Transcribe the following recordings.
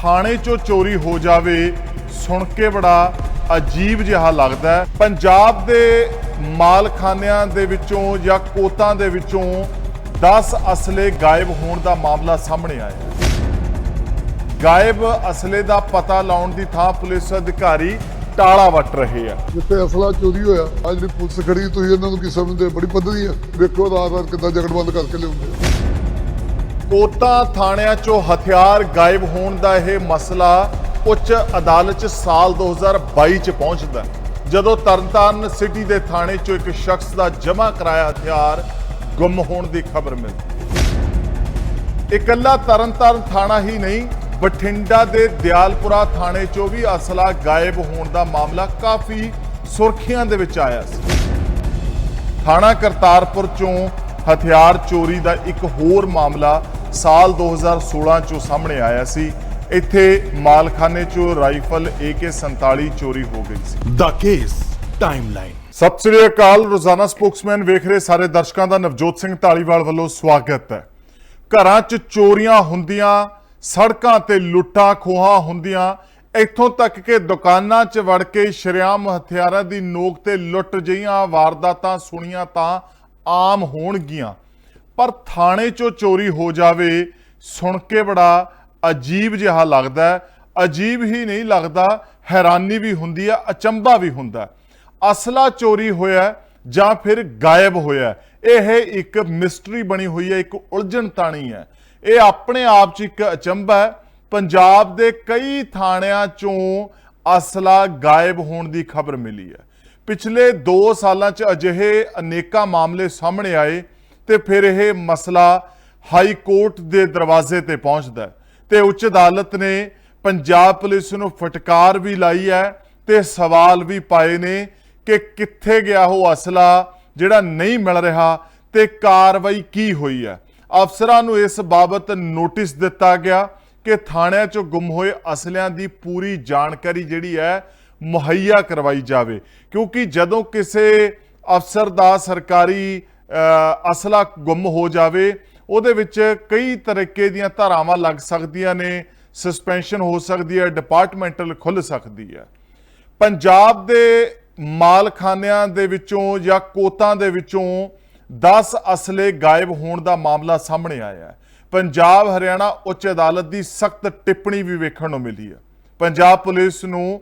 ਥਾਣੇ 'ਚੋਂ ਚੋਰੀ ਹੋ ਜਾਵੇ, ਸੁਣ ਕੇ ਬੜਾ ਅਜੀਬ ਜਿਹਾ ਲੱਗਦਾ ਹੈ। ਪੰਜਾਬ ਦੇ ਮਾਲਖਾਨਿਆਂ ਦੇ ਵਿੱਚੋਂ ਜਾਂ ਕੋਤਾਂ ਦੇ ਵਿੱਚੋਂ 10 ਅਸਲੇ ਗਾਇਬ ਹੋਣ ਦਾ ਮਾਮਲਾ ਸਾਹਮਣੇ ਆਇਆ ਗਾਇਬ ਅਸਲੇ ਦਾ ਪਤਾ ਲਾਉਣ ਦੀ ਥਾਂ ਪੁਲਿਸ ਅਧਿਕਾਰੀ ਟਾਲਾ ਵੱਟ ਰਹੇ ਆ। ਜਿੱਥੇ ਅਸਲਾ ਚੋਰੀ ਹੋਇਆ ਆ ਜਿਹੜੀ ਪੁਲਿਸ ਖੜੀ, ਤੁਸੀਂ ਇਹਨਾਂ ਨੂੰ ਕੀ ਸਮਝਦੇ ਬੜੀ ਪੱਧਰੀ ਆ। ਵੇਖੋ ਆਧਾਰ ਕਾਰਡ ਕਿੱਦਾਂ ਜਗੜਬੰਦ ਕਰਕੇ ਲਿਆਉਂਦੇ ਆ। ਕੋਤਾ ਥਾਣਿਆਂ 'ਚੋਂ ਹਥਿਆਰ ਗਾਇਬ ਹੋਣ ਦਾ ਇਹ ਮਸਲਾ ਉੱਚ ਅਦਾਲਤ 'ਚ ਸਾਲ 2022 'ਚ ਪਹੁੰਚਦਾ ਜਦੋਂ ਤਰਨਤਾਰਨ ਸਿਟੀ ਦੇ ਥਾਣੇ 'ਚੋਂ ਇੱਕ ਸ਼ਖਸ ਦਾ ਜਮ੍ਹਾਂ ਕਰਾਇਆ ਹਥਿਆਰ, ਗੁੰਮ ਹੋਣ ਦੀ ਖਬਰ ਮਿਲਦੀ ਇਕੱਲਾ ਤਰਨਤਾਰਨ ਥਾਣਾ ਹੀ ਨਹੀਂ, ਬਠਿੰਡਾ ਦੇ ਦਿਆਲਪੁਰਾ ਥਾਣੇ 'ਚੋਂ ਵੀ ਅਸਲਾ ਗਾਇਬ ਹੋਣ ਦਾ ਮਾਮਲਾ ਕਾਫੀ ਸੁਰਖੀਆਂ ਦੇ ਵਿੱਚ ਆਇਆ ਸੀ ਥਾਣਾ ਕਰਤਾਰਪੁਰ ਚੋਂ ਹਥਿਆਰ ਚੋਰੀ ਦਾ ਇੱਕ ਹੋਰ ਮਾਮਲਾ ਸਾਲ 2016 ਚੋਂ ਸਾਹਮਣੇ ਆਇਆ ਸੀ। ਇੱਥੇ ਮਾਲਖਾਨੇ ਚੋਂ ਰਾਈਫਲ AK47 ਚੋਰੀ ਹੋ ਗਈ ਸੀ। The Case Timeline. Sat Sri ਅਕਾਲ ਰੋਜ਼ਾਨਾ ਸਪੋਕਸਮੈਨ ਵੇਖ ਰਹੇ ਸਾਰੇ ਦਰਸ਼ਕਾਂ ਦਾ ਨਵਜੋਤ ਸਿੰਘ ਢਾਲੀਵਾਲ ਵੱਲੋਂ ਸਵਾਗਤ ਹੈ। ਘਰਾਂ 'ਚ ਚੋਰੀਆਂ ਹੁੰਦੀਆਂ ਸੜਕਾਂ ਤੇ ਲੁੱਟਾਂ ਖੋਹਾਂ ਹੁੰਦੀਆਂ ਇੱਥੋਂ ਤੱਕ ਕਿ ਦੁਕਾਨਾਂ 'ਚ ਵੜ ਕੇ ਸ਼ਰੇਆਮ ਹਥਿਆਰਾਂ ਦੀ ਨੋਕ ਤੇ ਲੁੱਟ ਜਿਹੀਆਂ ਵਾਰਦਾਤਾਂ ਸੁਣੀਆਂ ਤਾਂ ਆਮ ਹੋਣਗੀਆਂ। ਪਰ ਥਾਣੇ 'ਚੋਂ ਚੋਰੀ ਹੋ ਜਾਵੇ, ਸੁਣ ਕੇ ਬੜਾ ਅਜੀਬ ਜਿਹਾ ਲੱਗਦਾ ਅਜੀਬ ਹੀ ਨਹੀਂ ਲੱਗਦਾ, ਹੈਰਾਨੀ ਵੀ ਹੁੰਦੀ ਹੈ, ਅਚੰਭਾ ਵੀ ਹੁੰਦਾ ਅਸਲਾ ਚੋਰੀ ਹੋਇਆ ਜਾਂ ਫਿਰ ਗਾਇਬ ਹੋਇਆ ਇਹ ਇੱਕ ਮਿਸਟਰੀ ਬਣੀ ਹੋਈ ਹੈ, ਇੱਕ ਉਲਝਣ ਤਾਣੀ ਹੈ। ਇਹ ਆਪਣੇ ਆਪ 'ਚ ਇੱਕ ਅਚੰਭਾ ਹੈ। ਪੰਜਾਬ ਦੇ ਕਈ ਥਾਣਿਆਂ 'ਚੋਂ ਅਸਲਾ ਗਾਇਬ ਹੋਣ ਦੀ ਖਬਰ ਮਿਲੀ ਹੈ। ਪਿਛਲੇ 2 ਸਾਲਾਂ 'ਚ ਅਜਿਹੇ ਅਨੇਕਾਂ ਮਾਮਲੇ ਸਾਹਮਣੇ ਆਏ। ਤੇ ਫਿਰ ਇਹ ਮਸਲਾ ਹਾਈ ਕੋਰਟ ਦੇ ਦਰਵਾਜ਼ੇ ਤੇ ਪਹੁੰਚਦਾ ਹੈ। ਤੇ ਉੱਚ ਅਦਾਲਤ ਨੇ ਪੰਜਾਬ ਪੁਲਿਸ ਨੂੰ ਫਟਕਾਰ ਵੀ ਲਾਈ ਹੈ ਤੇ ਸਵਾਲ ਵੀ ਪਾਏ ਨੇ ਕਿ ਕਿੱਥੇ ਗਿਆ ਉਹ ਅਸਲਾ ਜਿਹੜਾ ਨਹੀਂ ਮਿਲ ਰਿਹਾ ਤੇ ਕਾਰਵਾਈ ਕੀ ਹੋਈ ਹੈ। ਅਫਸਰਾਂ ਨੂੰ ਇਸ ਬਾਬਤ ਨੋਟਿਸ ਦਿੱਤਾ ਗਿਆ ਕਿ ਥਾਣਿਆਂ 'ਚੋਂ ਗੁੰਮ ਹੋਏ ਅਸਲਿਆਂ ਦੀ ਪੂਰੀ ਜਾਣਕਾਰੀ ਜਿਹੜੀ ਹੈ ਮੁਹੱਈਆ ਕਰਵਾਈ ਜਾਵੇ। ਕਿਉਂਕਿ ਜਦੋਂ ਕਿਸੇ ਅਫਸਰ ਦਾ ਸਰਕਾਰੀ ਅਸਲਾ ਗੁੰਮ ਹੋ ਜਾਵੇ, ਉਹਦੇ ਵਿੱਚ ਕਈ ਤਰੀਕੇ ਦੀਆਂ ਧਾਰਾਵਾਂ ਲੱਗ ਸਕਦੀਆਂ ਨੇ ਸਸਪੈਂਸ਼ਨ ਹੋ ਸਕਦੀ ਹੈ ਡਿਪਾਰਟਮੈਂਟਲ ਖੁੱਲ ਸਕਦੀ ਹੈ। ਪੰਜਾਬ ਦੇ ਮਾਲਖਾਨਿਆਂ ਦੇ ਵਿੱਚੋਂ ਜਾਂ ਕੋਤਾਂ ਦੇ ਵਿੱਚੋਂ 10 ਅਸਲੇ ਗਾਇਬ ਹੋਣ ਦਾ ਮਾਮਲਾ ਸਾਹਮਣੇ ਆਇਆ ਹੈ। ਪੰਜਾਬ, ਹਰਿਆਣਾ ਉੱਚ ਅਦਾਲਤ ਦੀ ਸਖਤ ਟਿੱਪਣੀ ਵੀ ਵੇਖਣ ਨੂੰ ਮਿਲੀ ਹੈ। ਪੰਜਾਬ ਪੁਲਿਸ ਨੂੰ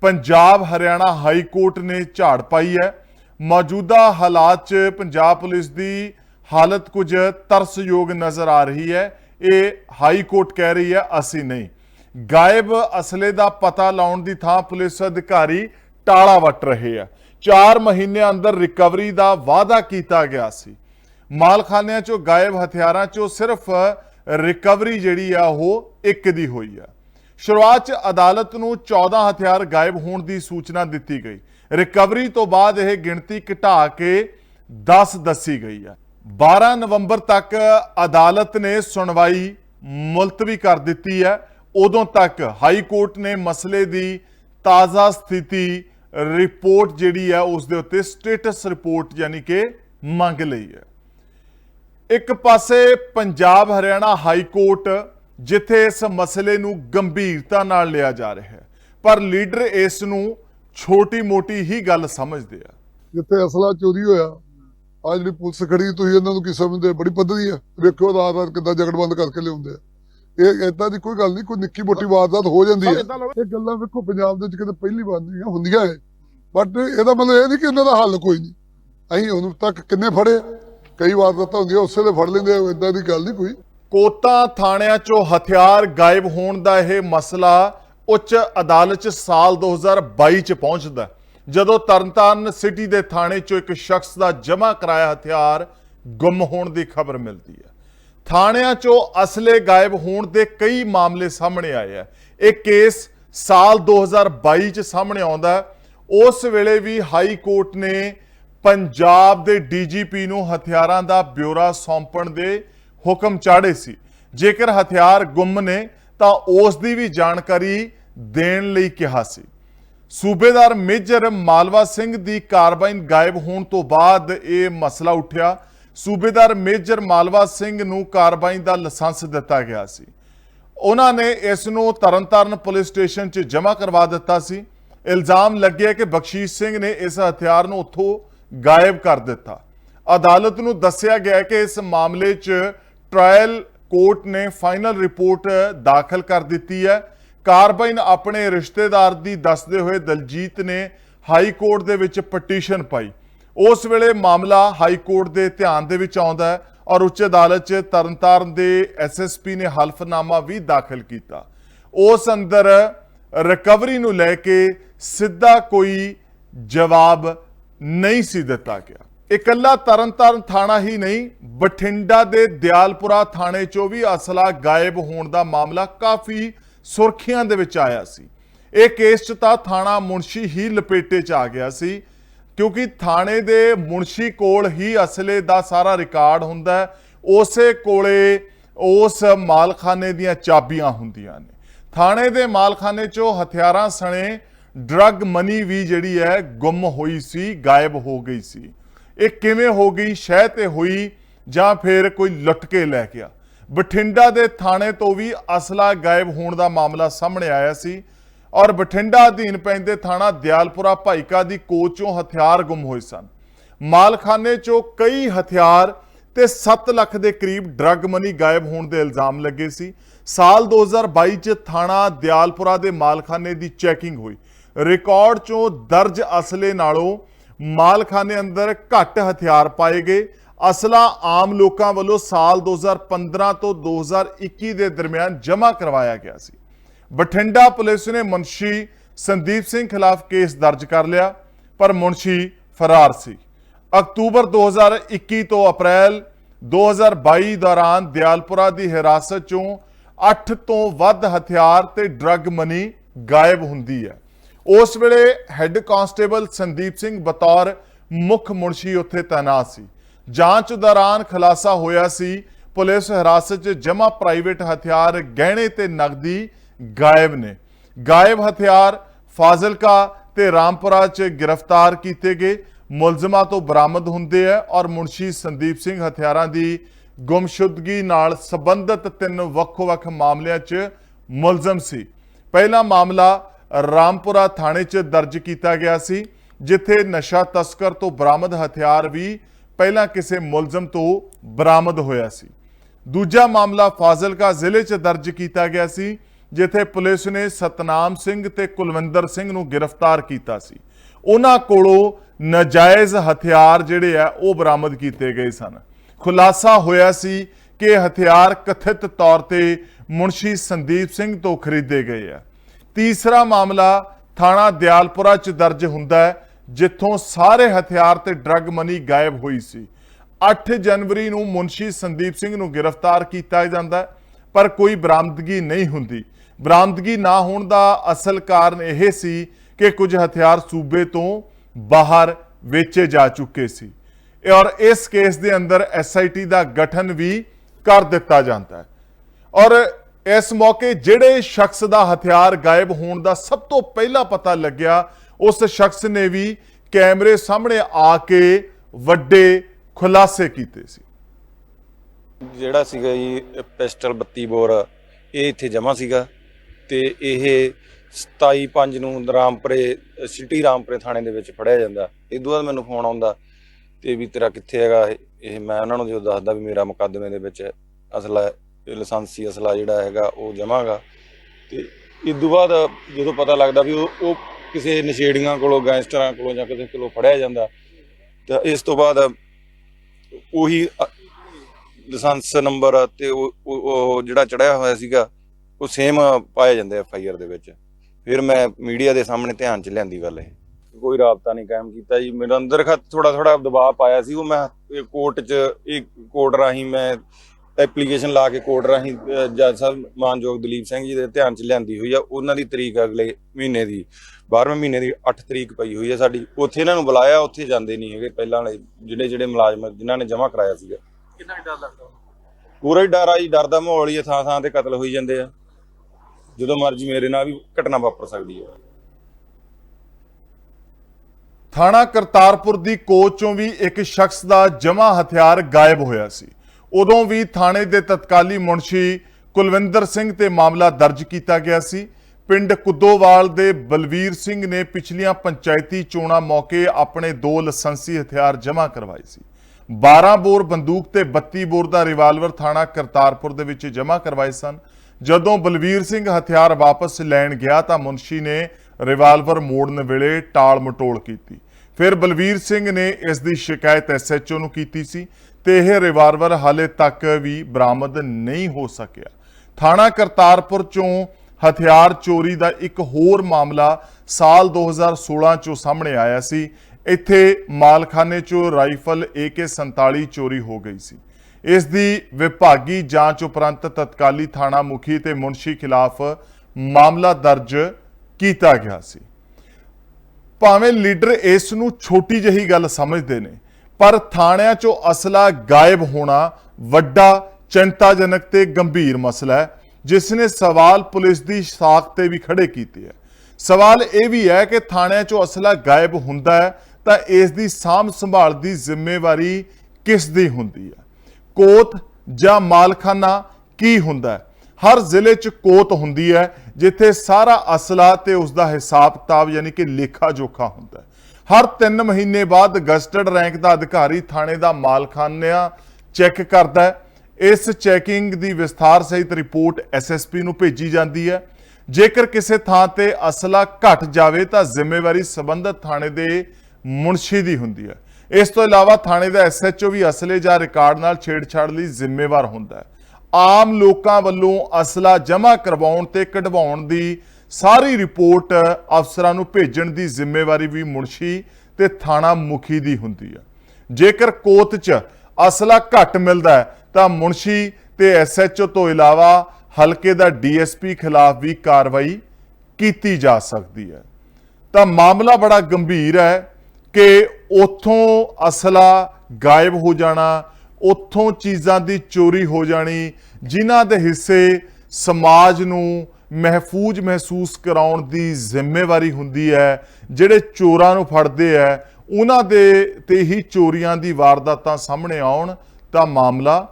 ਪੰਜਾਬ, ਹਰਿਆਣਾ ਹਾਈ ਕੋਰਟ ਨੇ ਝਾੜ ਪਾਈ ਹੈ। ਮੌਜੂਦਾ ਹਾਲਾਤ 'ਚ ਪੰਜਾਬ ਪੁਲਿਸ ਦੀ ਹਾਲਤ ਕੁਝ ਤਰਸਯੋਗ ਨਜ਼ਰ ਆ ਰਹੀ ਹੈ। ਇਹ ਹਾਈ ਕੋਰਟ ਕਹਿ ਰਹੀ ਹੈ, ਅਸੀਂ ਨਹੀਂ। ਗਾਇਬ ਅਸਲੇ ਦਾ ਪਤਾ ਲਾਉਣ ਦੀ ਥਾਂ ਪੁਲਿਸ ਅਧਿਕਾਰੀ ਟਾਲਾ ਵੱਟ ਰਹੇ ਆ। 4 ਮਹੀਨਿਆਂ ਅੰਦਰ ਰਿਕਵਰੀ ਦਾ ਵਾਅਦਾ ਕੀਤਾ ਗਿਆ ਸੀ। ਮਾਲਖਾਨਿਆਂ 'ਚੋਂ ਗਾਇਬ ਹਥਿਆਰਾਂ 'ਚੋਂ ਸਿਰਫ ਰਿਕਵਰੀ ਜਿਹੜੀ ਆ, ਉਹ ਇੱਕ ਦੀ ਹੋਈ ਆ। ਸ਼ੁਰੂਆਤ 'ਚ ਅਦਾਲਤ ਨੂੰ 14 ਹਥਿਆਰ ਗਾਇਬ ਹੋਣ ਦੀ ਸੂਚਨਾ ਦਿੱਤੀ ਗਈ। ਰਿਕਵਰੀ ਤੋਂ ਬਾਅਦ ਇਹ ਗਿਣਤੀ ਘਟਾ ਕੇ 10 ਦੱਸੀ ਗਈ ਹੈ। 12 ਨਵੰਬਰ ਤੱਕ ਅਦਾਲਤ ਨੇ ਸੁਣਵਾਈ ਮੁਲਤਵੀ ਕਰ ਦਿੱਤੀ ਹੈ। ਉਦੋਂ ਤੱਕ ਹਾਈ ਕੋਰਟ ਨੇ ਮਸਲੇ ਦੀ ਤਾਜ਼ਾ ਸਥਿਤੀ ਰਿਪੋਰਟ ਜਿਹੜੀ ਹੈ, ਉਸ ਦੇ ਉੱਤੇ ਸਟੇਟਸ ਰਿਪੋਰਟ ਯਾਨੀ ਕਿ ਮੰਗ ਲਈ ਹੈ। ਇੱਕ ਪਾਸੇ ਪੰਜਾਬ ਹਰਿਆਣਾ ਹਾਈ ਕੋਰਟ ਜਿੱਥੇ ਇਸ ਮਸਲੇ ਨੂੰ ਗੰਭੀਰਤਾ ਨਾਲ ਲਿਆ ਜਾ ਰਿਹਾ ਹੈ, ਪਰ ਲੀਡਰ ਇਸ ਨੂੰ ਛੋਟੀ-ਮੋਟੀ ਹੀ ਗੱਲ ਸਮਝਦੇ ਆ। ਜਿੱਥੇ ਅਸਲਾ ਚੋਰੀ ਹੋਇਆ ਆ ਜਿਹੜੀ ਪੁਲਿਸ ਖੜੀ ਤੁਸੀਂ ਇਹਨਾਂ ਨੂੰ ਕੀ ਸਮਝਦੇ? ਬੜੀ ਪੱਧਰੀ ਆ। ਵੇਖੋ ਕਾਰਡ ਕਿੱਦਾਂ ਜਗੜਬੰਦ ਕਰਕੇ ਲਿਆਉਂਦੇ ਆ। ਇਹ ਏਦਾਂ ਦੀ ਕੋਈ ਗੱਲ ਨਹੀਂ ਕੋਈ ਨਿੱਕੀ ਮੋਟੀ ਵਾਰਦਾਤ ਹੋ ਜਾਂਦੀ ਹੈ ਇਹ ਗੱਲਾਂ ਵੇਖੋ ਪੰਜਾਬ ਦੇ ਵਿੱਚ ਕਿਤੇ ਪਹਿਲੀ ਵਾਰ ਨਹੀਂ ਹੁੰਦੀਆਂ ਹੈ ਬਟ ਇਹਦਾ ਮਤਲਬ ਇਹ ਨਹੀਂ ਕਿ ਇਹਨਾਂ ਦਾ ਹੱਲ ਕੋਈ ਨਹੀਂ। ਅਸੀਂ ਹੁਣ ਤੱਕ ਕਿੰਨੇ ਫੜੇ? ਕਈ ਵਾਰਦਾਤਾਂ ਹੁੰਦੀਆਂ ਉਸੇ ਦੇ ਫੜ ਲੈਂਦੇ ਆ ਏਦਾਂ ਦੀ ਗੱਲ ਨਹੀਂ ਕੋਈ। ਕੋਤਾ ਥਾਣਿਆਂ 'ਚੋਂ ਹਥਿਆਰ ਗਾਇਬ ਹੋਣ ਦਾ ਇਹ ਮਸਲਾ ਉੱਚ ਅਦਾਲਤ 'ਚ ਸਾਲ 2022 'ਚ ਪਹੁੰਚਦਾ ਜਦੋਂ ਤਰਨਤਾਰਨ ਸਿਟੀ ਦੇ ਥਾਣੇ 'ਚੋਂ ਇੱਕ ਸ਼ਖਸ ਦਾ ਜਮ੍ਹਾਂ ਕਰਾਇਆ ਹਥਿਆਰ ਗੁੰਮ ਹੋਣ ਦੀ ਖਬਰ ਮਿਲਦੀ ਹੈ। ਥਾਣਿਆਂ 'ਚੋਂ ਅਸਲੇ ਗਾਇਬ ਹੋਣ ਦੇ ਕਈ ਮਾਮਲੇ ਸਾਹਮਣੇ ਆਏ ਆ ਇਹ ਕੇਸ ਸਾਲ 2022 'ਚ ਸਾਹਮਣੇ ਆਉਂਦਾ ਉਸ ਵੇਲੇ ਵੀ ਹਾਈ ਕੋਰਟ ਨੇ ਪੰਜਾਬ ਦੇ ਡੀਜੀਪੀ ਨੂੰ ਹਥਿਆਰਾਂ ਦਾ ਬਿਊਰਾ ਸੌਂਪਣ ਦੇ ਹੁਕਮ ਚਾੜੇ ਸੀ। ਜੇਕਰ ਹਥਿਆਰ ਗੁੰਮ ਨੇ ਤਾਂ ਉਸ ਦੀ ਵੀ ਜਾਣਕਾਰੀ ਦੇਣ ਲਈ ਕਿਹਾ ਸੀ। ਸੂਬੇਦਾਰ ਮੇਜਰ ਮਾਲਵਾ ਸਿੰਘ ਦੀ ਕਾਰਵਾਈ ਗਾਇਬ ਹੋਣ ਤੋਂ ਬਾਅਦ ਇਹ ਮਸਲਾ ਉੱਠਿਆ। ਸੂਬੇਦਾਰ ਮੇਜਰ ਮਾਲਵਾ ਸਿੰਘ ਨੂੰ ਕਾਰਵਾਈ ਦਾ ਲਾਇਸੈਂਸ ਦਿੱਤਾ ਗਿਆ ਸੀ। ਉਹਨਾਂ ਨੇ ਇਸ ਨੂੰ ਤਰਨਤਾਰਨ ਪੁਲਿਸ ਸਟੇਸ਼ਨ 'ਚ ਜਮ੍ਹਾਂ ਕਰਵਾ ਦਿੱਤਾ ਸੀ। ਇਲਜ਼ਾਮ ਲੱਗਿਆ ਕਿ ਬਖਸ਼ੀਸ਼ ਸਿੰਘ ਨੇ ਇਸ ਹਥਿਆਰ ਨੂੰ ਉੱਥੋਂ ਗਾਇਬ ਕਰ ਦਿੱਤਾ। ਅਦਾਲਤ ਨੂੰ ਦੱਸਿਆ ਗਿਆ ਕਿ ਇਸ ਮਾਮਲੇ 'ਚ ਟ੍ਰਾਇਲ ਕੋਰਟ ਨੇ ਫਾਈਨਲ ਰਿਪੋਰਟ ਦਾਖਲ ਕਰ ਦਿੱਤੀ ਹੈ। ਕਾਰਬਾਈਨ ਆਪਣੇ ਰਿਸ਼ਤੇਦਾਰ ਦੀ ਦੱਸਦੇ ਹੋਏ ਦਲਜੀਤ ਨੇ ਹਾਈ ਕੋਰਟ ਦੇ ਵਿੱਚ ਪਟੀਸ਼ਨ ਪਾਈ। ਉਸ ਵੇਲੇ ਮਾਮਲਾ ਹਾਈ ਕੋਰਟ ਦੇ ਧਿਆਨ ਦੇ ਵਿੱਚ ਆਉਂਦਾ ਹੈ ਔਰ ਉੱਚ ਅਦਾਲਤ 'ਚ ਤਰਨਤਾਰਨ ਦੇ ਐਸਐਸਪੀ ਨੇ ਹਲਫਨਾਮਾ ਵੀ ਦਾਖਲ ਕੀਤਾ। ਉਸ ਅੰਦਰ ਰਿਕਵਰੀ ਨੂੰ ਲੈ ਕੇ ਸਿੱਧਾ ਕੋਈ ਜਵਾਬ ਨਹੀਂ ਸੀ ਦਿੱਤਾ ਗਿਆ। ਇਕੱਲਾ ਤਰਨਤਾਰਨ ਥਾਣਾ ਹੀ ਨਹੀਂ, ਬਠਿੰਡਾ ਦੇ ਦਿਆਲਪੁਰਾ ਥਾਣੇ 'ਚੋਂ ਵੀ ਅਸਲਾ ਗਾਇਬ ਹੋਣ ਦਾ ਮਾਮਲਾ ਕਾਫੀ ਸੁਰਖੀਆਂ ਦੇ ਵਿੱਚ ਆਇਆ ਸੀ। ਇਹ ਕੇਸ 'ਚ ਤਾਂ ਥਾਣਾ ਮੁਨਸ਼ੀ ਹੀ ਲਪੇਟੇ 'ਚ ਆ ਗਿਆ ਸੀ, ਕਿਉਂਕਿ ਥਾਣੇ ਦੇ ਮੁਨਸ਼ੀ ਕੋਲ ਹੀ ਅਸਲੇ ਦਾ ਸਾਰਾ ਰਿਕਾਰਡ ਹੁੰਦਾ ਉਸੇ ਕੋਲੇ ਉਸ ਮਾਲਖਾਨੇ ਦੀਆਂ ਚਾਬੀਆਂ ਹੁੰਦੀਆਂ ਨੇ। ਥਾਣੇ ਦੇ ਮਾਲਖਾਨੇ 'ਚੋਂ ਹਥਿਆਰਾਂ ਸਣੇ ਡਰੱਗ ਮਨੀ ਵੀ ਜਿਹੜੀ ਹੈ, ਗੁੰਮ ਹੋਈ ਸੀ, ਗਾਇਬ ਹੋ ਗਈ ਸੀ। ਇਹ ਕਿਵੇਂ ਹੋ ਗਈ, ਸ਼ਹਿ ਤੇ ਹੋਈ ਜਾਂ ਫਿਰ ਕੋਈ ਲੁੱਟ ਕੇ ਲੈ ਗਿਆ? ਬਠਿੰਡਾ ਦੇ ਥਾਣੇ ਤੋਂ ਵੀ ਅਸਲਾ ਗਾਇਬ ਹੋਣ ਦਾ ਮਾਮਲਾ ਸਾਹਮਣੇ ਆਇਆ ਸੀ ਔਰ ਬਠਿੰਡਾ ਅਧੀਨ ਪੈਂਦੇ ਥਾਣਾ ਦਿਆਲਪੁਰਾ ਭਾਈਕਾ ਦੀ ਕੋਚੋਂ ਹਥਿਆਰ ਗੁੰਮ ਹੋਏ ਸਨ। ਮਾਲਖਾਨੇ ਚੋਂ ਕਈ ਹਥਿਆਰ ਤੇ 7 ਲੱਖ ਦੇ ਕਰੀਬ ਡਰੱਗ ਮਨੀ ਗਾਇਬ ਹੋਣ ਦੇ ਇਲਜ਼ਾਮ ਲੱਗੇ ਸੀ। ਸਾਲ 2022 ਚ ਥਾਣਾ ਦਿਆਲਪੁਰਾ ਦੇ ਮਾਲਖਾਨੇ ਦੀ ਚੈਕਿੰਗ ਹੋਈ। ਰਿਕਾਰਡ ਚੋਂ ਦਰਜ ਅਸਲੇ ਨਾਲੋਂ ਮਾਲਖਾਨੇ ਅੰਦਰ ਘੱਟ ਹਥਿਆਰ ਪਾਏ ਗਏ ਅਸਲਾ ਆਮ ਲੋਕਾਂ ਵੱਲੋਂ ਸਾਲ 2015 ਤੋਂ 2021 ਦੇ ਦਰਮਿਆਨ ਜਮ੍ਹਾਂ ਕਰਵਾਇਆ ਗਿਆ ਸੀ। ਬਠਿੰਡਾ ਪੁਲਿਸ ਨੇ ਮੁਨਸ਼ੀ ਸੰਦੀਪ ਸਿੰਘ ਖਿਲਾਫ ਕੇਸ ਦਰਜ ਕਰ ਲਿਆ, ਪਰ ਮੁਨਸ਼ੀ ਫਰਾਰ ਸੀ। ਅਕਤੂਬਰ 2021 ਤੋਂ ਅਪ੍ਰੈਲ 2022 ਦੌਰਾਨ ਦਿਆਲਪੁਰਾ ਦੀ ਹਿਰਾਸਤ ਚੋਂ 8 ਤੋਂ ਵੱਧ ਹਥਿਆਰ ਤੇ ਡਰੱਗ ਮਨੀ ਗਾਇਬ ਹੁੰਦੀ ਹੈ। ਉਸ ਵੇਲੇ ਹੈੱਡ ਕਾਂਸਟੇਬਲ ਸੰਦੀਪ ਸਿੰਘ ਬਤੌਰ ਮੁੱਖ ਮੁਨਸ਼ੀ ਉੱਥੇ ਤਾਇਨਾਤ ਸੀ। ਜਾਂਚ ਦੌਰਾਨ ਖੁਲਾਸਾ ਹੋਇਆ ਸੀ। ਪੁਲਿਸ ਹਿਰਾਸਤ 'ਚ ਜਮ੍ਹਾਂ ਪ੍ਰਾਈਵੇਟ ਹਥਿਆਰ ਗਹਿਣੇ ਤੇ ਨਗਦੀ ਗਾਇਬ ਨੇ। ਗਾਇਬ ਹਥਿਆਰ ਫਾਜ਼ਿਲਕਾ ਤੇ ਰਾਮਪੁਰਾ 'ਚ ਗ੍ਰਿਫਤਾਰ ਕੀਤੇ ਗਏ। ਮੁਲਜ਼ਮਾਂ ਤੋਂ ਬਰਾਮਦ ਹੁੰਦੇ ਆ ਔਰ ਮੁਨਸ਼ੀ ਸੰਦੀਪ ਸਿੰਘ ਹਥਿਆਰਾਂ ਦੀ ਗੁੰਮਸ਼ੁਦਗੀ ਨਾਲ ਸੰਬੰਧਿਤ ਤਿੰਨ ਵੱਖੋ-ਵੱਖ ਮਾਮਲਿਆਂ 'ਚ ਮੁਲਜ਼ਮ ਸੀ। ਪਹਿਲਾ ਮਾਮਲਾ ਰਾਮਪੁਰਾ ਥਾਣੇ 'ਚ ਦਰਜ ਕੀਤਾ ਗਿਆ ਸੀ, ਜਿੱਥੇ ਨਸ਼ਾ ਤਸਕਰ ਤੋਂ ਬਰਾਮਦ ਹਥਿਆਰ ਵੀ ਪਹਿਲਾਂ ਕਿਸੇ ਮੁਲਜ਼ਮ ਤੋਂ ਬਰਾਮਦ ਹੋਇਆ ਸੀ। ਦੂਜਾ ਮਾਮਲਾ ਫਾਜ਼ਿਲਕਾ ਜ਼ਿਲ੍ਹੇ 'ਚ ਦਰਜ ਕੀਤਾ ਗਿਆ ਸੀ, ਜਿੱਥੇ ਪੁਲਿਸ ਨੇ ਸਤਨਾਮ ਸਿੰਘ ਤੇ ਕੁਲਵਿੰਦਰ ਸਿੰਘ ਨੂੰ ਗ੍ਰਿਫਤਾਰ ਕੀਤਾ ਸੀ। ਉਹਨਾਂ ਕੋਲੋਂ ਨਜਾਇਜ਼ ਹਥਿਆਰ ਜਿਹੜੇ ਆ, ਉਹ ਬਰਾਮਦ ਕੀਤੇ ਗਏ ਸਨ। ਖੁਲਾਸਾ ਹੋਇਆ ਸੀ ਕਿ ਹਥਿਆਰ ਕਥਿਤ ਤੌਰ ਤੇ ਮੁਨਸ਼ੀ ਸੰਦੀਪ ਸਿੰਘ ਤੋਂ ਖਰੀਦੇ ਗਏ ਆ। ਤੀਸਰਾ ਮਾਮਲਾ ਥਾਣਾ ਦਿਆਲਪੁਰਾ 'ਚ ਦਰਜ ਹੁੰਦਾ ਹੈ ਜਿੱਥੋਂ ਸਾਰੇ ਹਥਿਆਰ ਤੇ ਡਰੱਗ ਮਨੀ ਗਾਇਬ ਹੋਈ ਸੀ। 8 ਜਨਵਰੀ ਨੂੰ ਮੁਨਸ਼ੀ ਸੰਦੀਪ ਸਿੰਘ ਨੂੰ ਗ੍ਰਿਫਤਾਰ ਕੀਤਾ ਜਾਂਦਾ ਪਰ ਕੋਈ ਬਰਾਮਦਗੀ ਨਹੀਂ ਹੁੰਦੀ। ਬਰਾਮਦਗੀ ਨਾ ਹੋਣ ਦਾ ਅਸਲ ਕਾਰਨ ਇਹ ਸੀ ਕਿ ਕੁਝ ਹਥਿਆਰ ਸੂਬੇ ਤੋਂ ਬਾਹਰ ਵੇਚੇ ਜਾ ਚੁੱਕੇ ਸੀ। ਔਰ ਇਸ ਕੇਸ ਦੇ ਅੰਦਰ ਐਸਆਈਟੀ ਦਾ ਗਠਨ ਵੀ ਕਰ ਦਿੱਤਾ ਜਾਂਦਾ ਹੈ। ਔਰ ਇਸ ਮੌਕੇ ਜਿਹੜੇ ਸ਼ਖਸ ਦਾ ਹਥਿਆਰ ਗਾਇਬ ਹੋਣ ਦਾ ਸਭ ਤੋਂ ਪਹਿਲਾਂ ਪਤਾ ਲੱਗਿਆ ਉਸ ਸ਼ਖਸ ਨੇ ਵੀ ਕੈਮਰੇ ਸਾਹਮਣੇ ਆ ਕੇ ਵੱਡੇ ਖੁਲਾਸੇ ਕੀਤੇ ਸੀ। ਜਿਹੜਾ ਸੀਗਾ ਜੀ, ਪਿਸਟਲ 32 ਬੋਰ, ਇਹ ਇੱਥੇ ਜਮਾ ਸੀਗਾ ਤੇ ਇਹ 27 5 ਨੂੰ ਰਾਮਪੁਰੇ, ਸਿਟੀ ਰਾਮਪੁਰੇ ਥਾਣੇ ਦੇ ਵਿੱਚ ਫੜਿਆ ਜਾਂਦਾ। ਇਹ ਤੋਂ ਬਾਅਦ ਮੈਨੂੰ ਫੋਨ ਆਉਂਦਾ ਤੇ ਵੀ ਤੇਰਾ ਕਿੱਥੇ ਹੈਗਾ ਇਹ? ਮੈਂ ਉਹਨਾਂ ਨੂੰ ਜਦੋਂ ਦੱਸਦਾ ਵੀ ਮੇਰਾ ਮੁਕੱਦਮੇ ਦੇ ਵਿੱਚ ਅਸਲਾ ਇਹ ਲਾਇਸੈਂਸੀ ਅਸਲਾ ਜਿਹੜਾ ਹੈਗਾ ਉਹ ਜਮਾਗਾ। ਤੇ ਇਸ ਤੋਂ ਬਾਅਦ ਜਦੋਂ ਪਤਾ ਲੱਗਦਾ ਵੀ ਉਹ ਕਿਸੇ ਨਸ਼ੇੜੀਆਂ ਕੋਲੋਂ, ਗੈਂਗਸਟਰਾਂ ਕੋਲੋਂ ਜਾਂ ਕਿਸੇ ਕੋਲੋਂ ਫੜਿਆ ਜਾਂਦਾ, ਤਾਂ ਇਸ ਤੋਂ ਬਾਅਦ ਉਹੀ ਲਾਇਸੈਂਸ ਨੰਬਰ ਤੇ ਉਹ ਜਿਹੜਾ ਚੜਿਆ ਹੋਇਆ ਸੀਗਾ, ਉਹ ਸੇਮ ਪਾਇਆ ਜਾਂਦਾ ਐਫ ਆਈ ਆਰ ਦੇ ਵਿੱਚ। ਫਿਰ ਮੈਂ ਮੀਡੀਆ ਦੇ ਸਾਹਮਣੇ ਧਿਆਨ ਚ ਲਿਆਂਦੀ ਗੱਲ ਇਹ। ਕੋਈ ਰਾਬਤਾ ਨਹੀਂ ਕਾਇਮ ਕੀਤਾ ਜੀ। ਮੇਰੇ ਅੰਦਰ ਖਤ ਥੋੜਾ ਥੋੜਾ ਦਬਾਅ ਪਾਇਆ ਸੀ ਉਹ, ਮੈਂ ਕੋਰਟ ਚ, ਇਹ ਕੋਰਟ ਰਾਹੀਂ ਮੈਂ ਐਪਲੀਕੇਸ਼ਨ ਲਾ ਕੇ ਕੋਰਟ ਰਾਹੀਂ ਜੱਜ ਸਾਹਿਬ ਮਾਨਯੋਗ ਦਲੀਪ ਸਿੰਘ ਜੀ ਦੇ ਧਿਆਨ ਚ ਲਿਆਂਦੀ ਹੋਈ ਆ ਉਹਨਾਂ ਦੀ ਤਰੀਕ ਅਗਲੇ ਮਹੀਨੇ ਦੀ 12ਵੇਂ ਮਹੀਨੇ ਦੀ 8 ਤਰੀਕ ਪਈ ਹੋਈ ਹੈ ਸਾਡੀ ਉੱਥੇ ਇਹਨਾਂ ਨੂੰ ਬੁਲਾਇਆ ਉੱਥੇ ਜਾਂਦੇ ਨਹੀਂ ਹੈਗੇ ਪਹਿਲਾਂ ਵਾਲੇ ਜਿਹੜੇ ਜਿਹੜੇ ਮੁਲਾਜ਼ਮ ਜਿਨ੍ਹਾਂ ਨੇ ਜਮ੍ਹਾਂ ਕਰਾਇਆ ਸੀਗਾ। ਕਿੰਨਾ ਕੁ ਡਰ ਲੱਗਦਾ? ਪੂਰਾ ਹੀ ਡਰ ਆ ਜੀ ਡਰ ਦਾ ਮਾਹੌਲ ਹੀ ਆ ਥਾਂ ਥਾਂ ਤੇ ਕਤਲ ਹੋਈ ਜਾਂਦੇ ਆ। ਜਦੋਂ ਮਰਜ਼ੀ ਮੇਰੇ ਨਾਲ ਵੀ ਘਟਨਾ ਵਾਪਰ ਸਕਦੀ ਹੈ ਥਾਣਾ ਕਰਤਾਰਪੁਰ ਦੀ ਕੋਚ ਚੋਂ ਵੀ ਇੱਕ ਸ਼ਖਸ ਦਾ ਜਮਾ ਹਥਿਆਰ ਗਾਇਬ ਹੋਇਆ ਸੀ। ਉਦੋਂ ਵੀ ਥਾਣੇ ਦੇ ਤਤਕਾਲੀ ਮੁਨਸ਼ੀ ਕੁਲਵਿੰਦਰ ਸਿੰਘ ਤੇ ਮਾਮਲਾ ਦਰਜ ਕੀਤਾ ਗਿਆ ਸੀ। ਪਿੰਡ ਕੁੱਦੋਵਾਲ ਦੇ ਬਲਵੀਰ ਸਿੰਘ ਨੇ ਪਿਛਲੀਆਂ ਪੰਚਾਇਤੀ ਚੋਣਾਂ ਮੌਕੇ ਆਪਣੇ ਦੋ ਲਾਇਸੈਂਸੀ ਹਥਿਆਰ ਜਮ੍ਹਾਂ ਕਰਵਾਏ ਸੀ। 12 ਬੋਰ ਬੰਦੂਕ ਤੇ 32 ਬੋਰ ਦਾ ਰਿਵਾਲਵਰ ਥਾਣਾ ਕਰਤਾਰਪੁਰ ਦੇ ਵਿੱਚ ਜਮ੍ਹਾਂ ਕਰਵਾਏ ਸਨ। ਜਦੋਂ ਬਲਵੀਰ ਸਿੰਘ ਹਥਿਆਰ ਵਾਪਸ ਲੈਣ ਗਿਆ ਤਾਂ ਮੁਨਸ਼ੀ ਨੇ ਰਿਵਾਲਵਰ ਮੋੜਨ ਵੇਲੇ ਟਾਲ ਮਟੋਲ ਕੀਤੀ। ਫਿਰ ਬਲਵੀਰ ਸਿੰਘ ਨੇ ਇਸ ਦੀ ਸ਼ਿਕਾਇਤ ਐਸਐਚਓ ਨੂੰ ਕੀਤੀ ਸੀ ਤੇ ਇਹ ਰਿਵਾਲਵਰ ਹਾਲੇ ਤੱਕ ਵੀ ਬਰਾਮਦ ਨਹੀਂ ਹੋ ਸਕਿਆ। ਥਾਣਾ ਕਰਤਾਰਪੁਰ ਚੋਂ ਹਥਿਆਰ ਚੋਰੀ ਦਾ ਇੱਕ ਹੋਰ ਮਾਮਲਾ ਸਾਲ 2016 ਚੋਂ ਸਾਹਮਣੇ ਆਇਆ ਸੀ। ਇੱਥੇ ਮਾਲਖਾਨੇ ਚੋਂ ਰਾਈਫਲ AK47 ਚੋਰੀ ਹੋ ਗਈ ਸੀ। ਇਸ ਦੀ ਵਿਭਾਗੀ ਜਾਂਚ ਉਪਰੰਤ ਤਤਕਾਲੀ ਥਾਣਾ ਮੁਖੀ ਤੇ ਮੁਨਸ਼ੀ ਖਿਲਾਫ ਮਾਮਲਾ ਦਰਜ ਕੀਤਾ ਗਿਆ ਸੀ। ਭਾਵੇਂ ਲੀਡਰ ਇਸ ਨੂੰ ਛੋਟੀ ਜਿਹੀ ਗੱਲ ਸਮਝਦੇ ਨੇ, ਪਰ ਥਾਣਿਆਂ 'ਚੋਂ ਅਸਲਾ ਗਾਇਬ ਹੋਣਾ ਵੱਡਾ ਚਿੰਤਾਜਨਕ ਤੇ ਗੰਭੀਰ ਮਸਲਾ ਹੈ ਜਿਸ ਨੇ ਸਵਾਲ ਪੁਲਿਸ ਦੀ ਸਾਖ ਤੇ ਵੀ ਖੜੇ ਕੀਤੇ ਹੈ। ਸਵਾਲ ਇਹ ਵੀ ਹੈ ਕਿ ਥਾਣਿਆਂ 'ਚੋਂ ਅਸਲਾ ਗਾਇਬ ਹੁੰਦਾ ਹੈ ਤਾਂ ਇਸ ਦੀ ਸਾਂਭ ਸੰਭਾਲ ਦੀ ਜ਼ਿੰਮੇਵਾਰੀ ਕਿਸ ਦੀ ਹੁੰਦੀ ਹੈ? ਕੋਤ ਜਾਂ ਮਾਲਖਾਨਾ ਕੀ ਹੁੰਦਾ ਹੈ? ਹਰ ਜ਼ਿਲ੍ਹੇ 'ਚ ਕੋਤ ਹੁੰਦੀ ਹੈ ਜਿੱਥੇ ਸਾਰਾ ਅਸਲਾ ਤੇ ਉਸ ਦਾ ਹਿਸਾਬ ਕਿਤਾਬ ਯਾਨੀ ਕਿ ਲੇਖਾ ਜੋਖਾ ਹੁੰਦਾ ਹਰ 3 ਮਹੀਨੇ ਬਾਅਦ ਗਸਟਡ ਰੈਂਕ ਦਾ ਅਧਿਕਾਰੀ ਥਾਣੇ ਦਾ ਮਾਲਖਾਨਾ ਚੈੱਕ ਕਰਦਾ ਹੈ। ਇਸ ਚੈਕਿੰਗ ਦੀ ਵਿਸਥਾਰ ਸਹਿਤ ਰਿਪੋਰਟ ਐਸਐਸਪੀ ਨੂੰ ਭੇਜੀ ਜਾਂਦੀ ਹੈ। ਜੇਕਰ ਕਿਸੇ ਥਾਂ ਤੇ ਅਸਲਾ ਘਟ ਜਾਵੇ ਤਾਂ ਜ਼ਿੰਮੇਵਾਰੀ ਸੰਬੰਧਤ ਥਾਣੇ ਦੇ ਮੁਨਸ਼ੀ ਦੀ ਹੁੰਦੀ ਹੈ। ਇਸ ਤੋਂ ਇਲਾਵਾ ਥਾਣੇ ਦਾ ਐਸਐਚਓ ਵੀ ਅਸਲੇ ਜਾਂ ਰਿਕਾਰਡ ਨਾਲ ਛੇੜਛਾੜ ਲਈ ਜ਼ਿੰਮੇਵਾਰ ਹੁੰਦਾ ਹੈ। ਆਮ ਲੋਕਾਂ ਵੱਲੋਂ ਅਸਲਾ ਜਮ੍ਹਾਂ ਕਰਵਾਉਣ ਤੇ ਕਢਵਾਉਣ ਦੀ ਸਾਰੀ ਰਿਪੋਰਟ ਅਫਸਰਾਂ ਨੂੰ ਭੇਜਣ ਦੀ ਜ਼ਿੰਮੇਵਾਰੀ ਵੀ ਮੁਨਸ਼ੀ ਤੇ ਥਾਣਾ ਮੁਖੀ ਦੀ ਹੁੰਦੀ ਹੈ ਜੇਕਰ ਕੋਤ 'ਚ ਅਸਲਾ ਘੱਟ ਮਿਲਦਾ ਤਾਂ ਮੁਨਸ਼ੀ ਤੇ ਐਸਐਚਓ ਤੋਂ ਇਲਾਵਾ ਹਲਕੇ ਦਾ ਡੀਐਸਪੀ ਖਿਲਾਫ ਵੀ ਕਾਰਵਾਈ ਕੀਤੀ ਜਾ ਸਕਦੀ ਹੈ। ਤਾਂ ਮਾਮਲਾ ਬੜਾ ਗੰਭੀਰ ਹੈ ਕਿ ਉਥੋਂ ਅਸਲਾ ਗਾਇਬ ਹੋ ਜਾਣਾ ਉੱਥੋਂ ਚੀਜ਼ਾਂ ਦੀ ਚੋਰੀ ਹੋ ਜਾਣੀ, ਜਿਨ੍ਹਾਂ ਦੇ ਹਿੱਸੇ ਸਮਾਜ ਨੂੰ ਮਹਿਫੂਜ਼ ਮਹਿਸੂਸ ਕਰਾਉਣ ਦੀ ਜ਼ਿੰਮੇਵਾਰੀ ਹੁੰਦੀ ਹੈ, ਜਿਹੜੇ ਚੋਰਾਂ ਨੂੰ ਫੜਦੇ ਆ ਉਹਨਾਂ ਦੇ ਤੇ ਹੀ ਚੋਰੀਆਂ ਦੀ ਵਾਰਦਾਤਾਂ ਸਾਹਮਣੇ ਆਉਣ, ਤਾਂ ਮਾਮਲਾ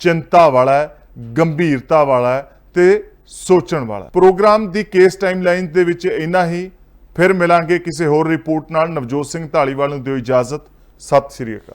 ਚਿੰਤਾ ਵਾਲਾ ਹੈ, ਗੰਭੀਰਤਾ ਵਾਲਾ ਹੈ ਤੇ ਸੋਚਣ ਵਾਲਾ ਪ੍ਰੋਗਰਾਮ ਦੀ ਕੇਸ ਟਾਈਮਲਾਈਨ ਦੇ ਵਿੱਚ ਇੰਨਾ ਹੀ। ਫਿਰ ਮਿਲਾਂਗੇ ਕਿਸੇ ਹੋਰ ਰਿਪੋਰਟ ਨਾਲ। ਨਵਜੋਤ ਸਿੰਘ ਢਾਲੀਵਾਲ ਨੂੰ ਦਿਓ ਇਜਾਜ਼ਤ। ਸਤਿ ਸ਼੍ਰੀ ਅਕਾਲ।